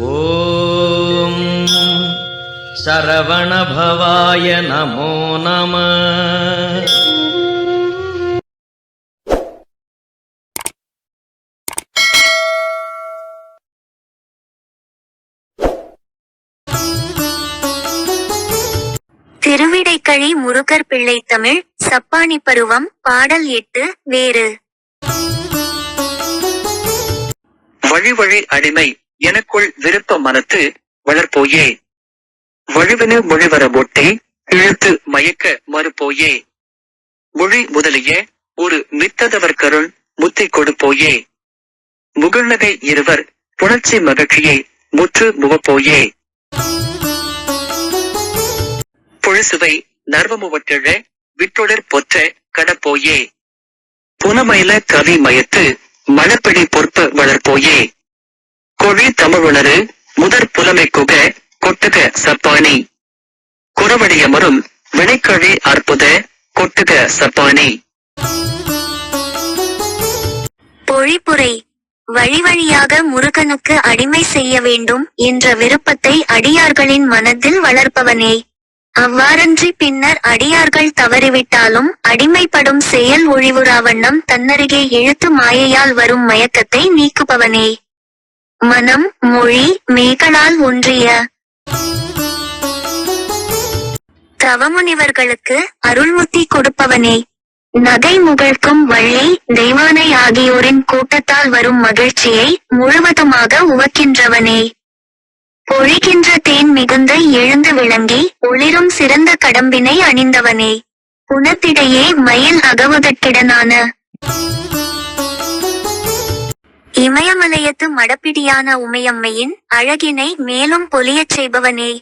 ஓம். சரவணபவாய நமோ நம. திருவிடைக்கழி முருகர் பிள்ளை தமிழ் சப்பானி பருவம் பாடல் எட்டு வேறு. வழி வழி அடிமை எனக்குள் விருப்ப மனத்து வளர்ப்போயே. வழுவென மொழிவர ஒட்டி இழுத்து மயக்க மறுப்போயே. மொழி முதலிய ஒரு மித்ததவர் கருள் முத்தி கொடுப்போயே. முகழ்நகை இருவர் புணர்ச்சி மகிழ்ச்சியை முற்று முகப்போயே. பொழுசுவை நர்வமுவற்றழ விட்டுடர் பொற்ற கடப்போயே. புனமயில கவி மயத்து மழப்பிடி பொற்ப வளர்ப்போயே. கொழி தமிழுணரு முதற் புலமை குக கொட்டுக சப்பானி. குறவழியமரும் வினைக்கழி அற்புத கொட்டுக சப்பானி. பொழிப்புரை வழி வழியாக முருகனுக்கு அடிமை செய்ய வேண்டும் என்ற விருப்பத்தை அடியார்களின் மனதில் வளர்ப்பவனே. அவ்வாறன்றி பின்னர் அடியார்கள் தவறிவிட்டாலும் அடிமைப்படும் செயல் ஒழிவுறாவண்ணம் தன்னருகே எழுத்து மாயையால் வரும் மயக்கத்தை நீக்குபவனே. மனம் மொழி மேகலால் ஒன்றிய. தவமுனிவர்களுக்கு அருள்முத்தி கொடுப்பவனே. நகை முகழ்க்கும் வள்ளி தெய்வானை ஆகியோரின் கூட்டத்தால் வரும் மகிழ்ச்சியை முழுவதுமாக உவக்கின்றவனே. பொழிகின்ற தேன் மிகுந்த எழுந்து விளங்கி ஒளிரும் சிறந்த கடம்பினை அணிந்தவனே. புனத்திடையே மயில் அகவுதட்டிடனான. இமயமலையத்து மடப்பிடியான உமையம்மையின் அழகினை மேலும் பொலியச் செய்பவனே.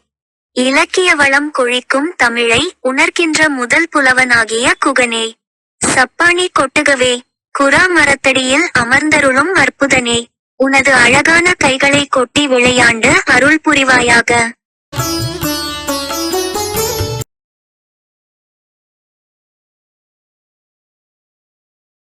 இலக்கிய வளம் கொழிக்கும் தமிழை உணர்கின்ற முதல் புலவனாகிய குகனே. சப்பானி கொட்டுகவே குரா மரத்தடியில் அமர்ந்தருளும் அற்புதனே. உனது அழகான கைகளை கொட்டி விளையாண்டு அருள் புரிவாயாக.